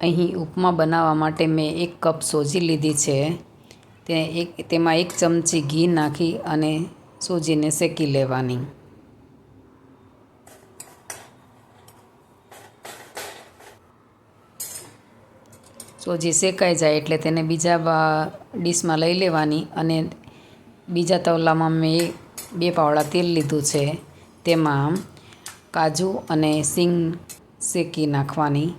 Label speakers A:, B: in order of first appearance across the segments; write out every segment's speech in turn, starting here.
A: અહીં ઉપમા બનાવવા માટે મેં એક કપ સોજી લીધી છે. તે એક, તેમાં એક ચમચી ઘી નાખી અને સોજીને શેકી લેવાની. સોજી શેકાઈ જાય એટલે તેને બીજા ડીશમાં લઈ લેવાની અને બીજા તવલામાં મેં બે પાવડા તેલ લીધું છે. તેમાં કાજુ અને સિંગ શેકી નાખવાની.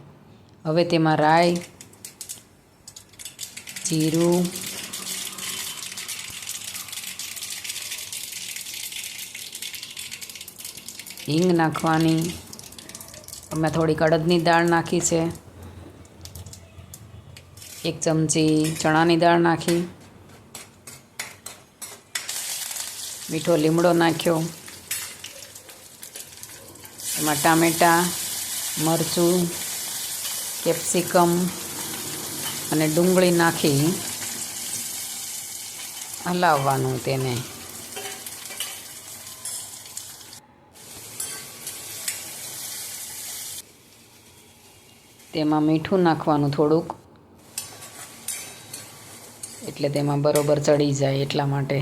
A: હવે તેમાં રાઈ, જીરું, હિંગ નાખવાની. અમે થોડી અડદની દાળ નાખી છે. એક ચમચી ચણાની દાળ નાખી. મીઠો લીમડો નાખ્યો. એમાં ટામેટાં, મરચું કેપ્સિકમ અને ડુંગળી નાખી હલાવવાનું તેને. તેમાં મીઠું નાખવાનું થોડુંક, એટલે તેમાં બરોબર ચડી જાય એટલા માટે.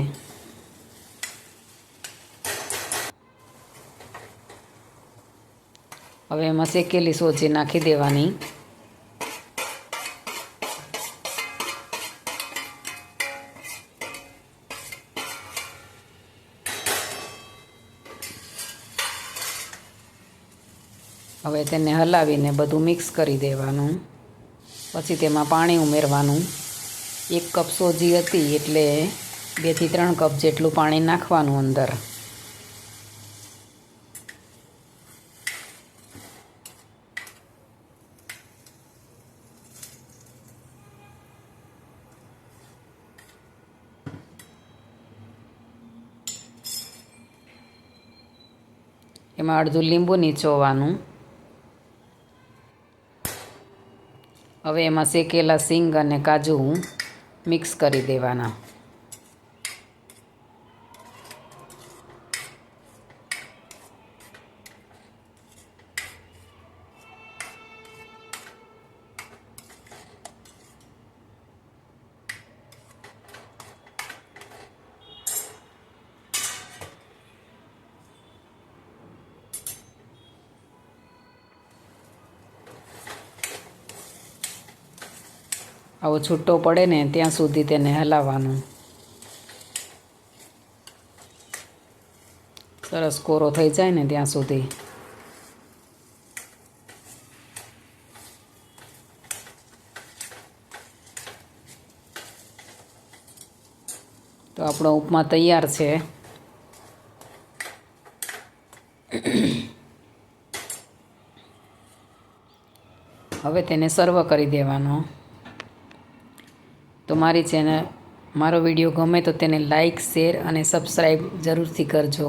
A: હવે એમાં શેકેલી સોજી નાખી દેવાની. હવે તેને હલાવીને બધું મિક્સ કરી દેવાનું. પછી તેમાં પાણી ઉમેરવાનું. એક કપ સોજી હતી એટલે બેથી ત્રણ કપ જેટલું પાણી નાખવાનું અંદર. એમાં અડધું લીંબુ નીચોવાનું હવે એમાં શેકેલા સિંગ અને કાજુ મિક્સ કરી દેવાના. આવો છૂટો પડે ને ત્યાં સુધી તેને હલાવવાનું. સરસ કોરો થઈ જાય ને ત્યાં સુધી. તો આપણો ઉપમા તૈયાર છે. હવે તેને સર્વ કરી દેવાનો. તો મારી ચેનલ મારો વીડિયો ગમે તો તેને લાઈક શેર અને સબસ્ક્રાઈબ જરૂરથી કરજો.